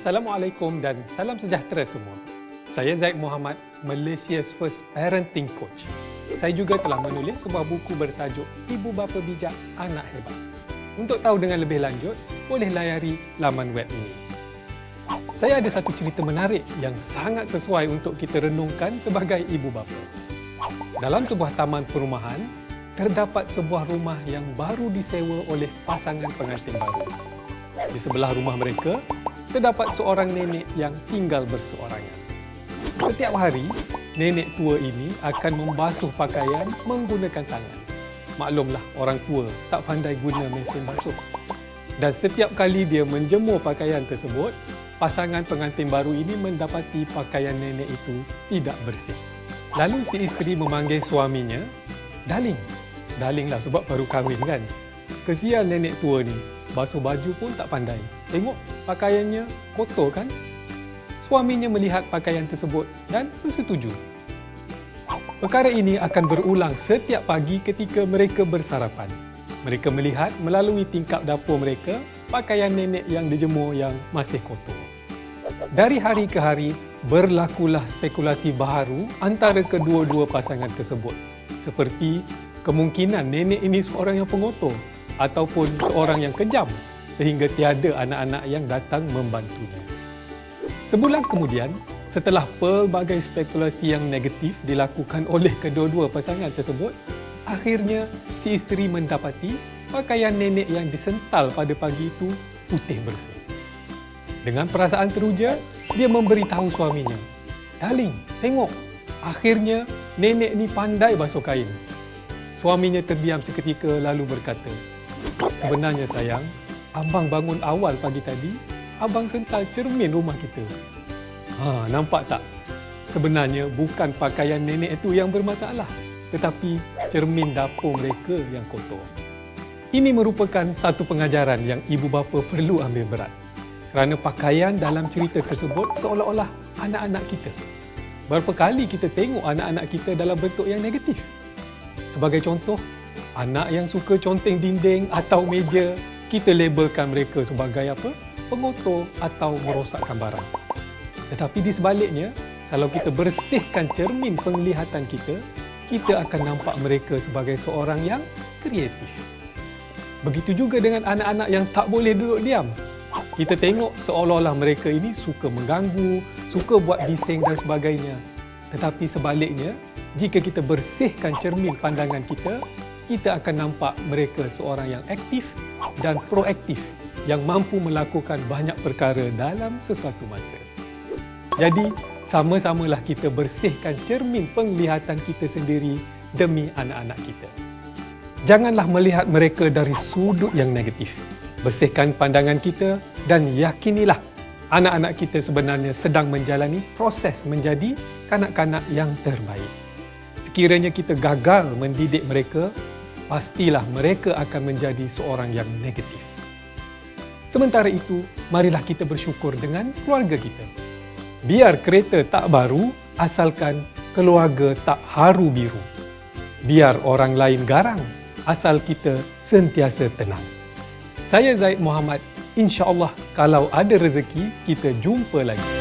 Assalamualaikum dan salam sejahtera semua. Saya Zaid Muhammad, Malaysia's first parenting coach. Saya juga telah menulis sebuah buku bertajuk Ibu Bapa Bijak Anak Hebat. Untuk tahu dengan lebih lanjut, boleh layari laman web ini. Saya ada satu cerita menarik yang sangat sesuai untuk kita renungkan sebagai ibu bapa. Dalam sebuah taman perumahan, terdapat sebuah rumah yang baru disewa oleh pasangan pengantin baru. Di sebelah rumah mereka, terdapat seorang nenek yang tinggal berseorangan. Setiap hari, nenek tua ini akan membasuh pakaian menggunakan tangan. Maklumlah, orang tua tak pandai guna mesin basuh. Dan setiap kali dia menjemur pakaian tersebut, pasangan pengantin baru ini mendapati pakaian nenek itu tidak bersih. Lalu si isteri memanggil suaminya, Darling. Lah sebab baru kahwin kan. Kesian nenek tua ni, basuh baju pun tak pandai. Tengok pakaiannya kotor kan? Suaminya melihat pakaian tersebut dan bersetuju. Perkara ini akan berulang setiap pagi ketika mereka bersarapan. Mereka melihat melalui tingkap dapur mereka pakaian nenek yang dijemur yang masih kotor. Dari hari ke hari, berlakulah spekulasi baharu antara kedua-dua pasangan tersebut. Seperti kemungkinan nenek ini seorang yang pengotor ataupun seorang yang kejam sehingga tiada anak-anak yang datang membantunya. Sebulan kemudian, setelah pelbagai spekulasi yang negatif dilakukan oleh kedua-dua pasangan tersebut, akhirnya si isteri mendapati pakaian nenek yang disental pada pagi itu putih bersih. Dengan perasaan teruja, dia memberitahu suaminya, Darling, tengok, akhirnya nenek ni pandai basuh kain. Suaminya terdiam seketika lalu berkata, Sebenarnya sayang, abang bangun awal pagi tadi, abang sental cermin rumah kita. Ha, nampak tak? Sebenarnya bukan pakaian nenek itu yang bermasalah, tetapi cermin dapur mereka yang kotor. Ini merupakan satu pengajaran yang ibu bapa perlu ambil berat kerana pakaian dalam cerita tersebut seolah-olah anak-anak kita. Berapa kali kita tengok anak-anak kita dalam bentuk yang negatif? Sebagai contoh, anak yang suka conteng dinding atau meja, kita labelkan mereka sebagai apa? Pengotor atau merosakkan barang. Tetapi di sebaliknya, kalau kita bersihkan cermin penglihatan kita, kita akan nampak mereka sebagai seorang yang kreatif. Begitu juga dengan anak-anak yang tak boleh duduk diam kita tengok seolah-olah mereka ini suka mengganggu, suka buat bising dan sebagainya. Tetapi sebaliknya, jika kita bersihkan cermin pandangan kita, kita akan nampak mereka seorang yang aktif dan proaktif yang mampu melakukan banyak perkara dalam sesuatu masa. Jadi, sama-samalah kita bersihkan cermin penglihatan kita sendiri demi anak-anak kita. Janganlah melihat mereka dari sudut yang negatif. Bersihkan pandangan kita dan yakinilah anak-anak kita sebenarnya sedang menjalani proses menjadi kanak-kanak yang terbaik. Sekiranya kita gagal mendidik mereka, pastilah mereka akan menjadi seorang yang negatif. Sementara itu, marilah kita bersyukur dengan keluarga kita. Biar kereta tak baru, asalkan keluarga tak haru biru. Biar orang lain garang, asal kita sentiasa tenang. Saya Zaid Muhammad. InsyaAllah kalau ada rezeki, kita jumpa lagi.